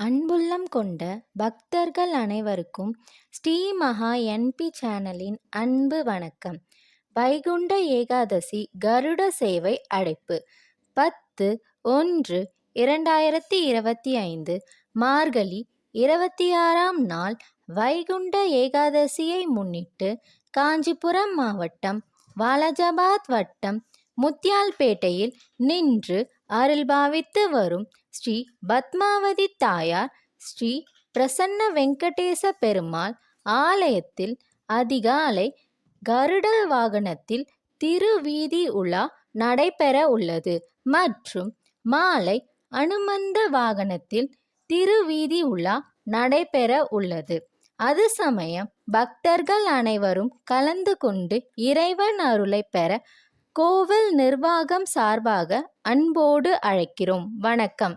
அன்புள்ளம் கொண்ட பக்தர்கள் அனைவருக்கும் ஸ்ரீ மகா என்பி சேனலின் அன்பு வணக்கம். வைகுண்ட ஏகாதசி கருட சேவை அழைப்பு பத்து ஒன்று இரண்டாயிரத்தி இருபத்தி ஐந்து மார்கழி இருபத்தி ஆறாம் நாள் வைகுண்ட ஏகாதசியை முன்னிட்டு காஞ்சிபுரம் மாவட்டம் வாலாஜாபாத் வட்டம் முத்தியால்பேட்டையில் நின்று அருள்பாவித்து வரும். ஸ்ரீ பத்மாவதி தாயார் ஸ்ரீ பிரசன்ன வெங்கடேச பெருமாள் ஆலயத்தில் அதிகாலை கருட வாகனத்தில் திருவீதி உலா நடைபெற உள்ளது. மற்றும் மாலை அனுமந்த வாகனத்தில் திருவீதி உலா நடைபெற உள்ளது. அது சமயம் பக்தர்கள் அனைவரும் கலந்து கொண்டு இறைவன் அருளை பெற கோவில் நிர்வாகம் சார்பாக அன்போடு அழைக்கிறோம். வணக்கம்.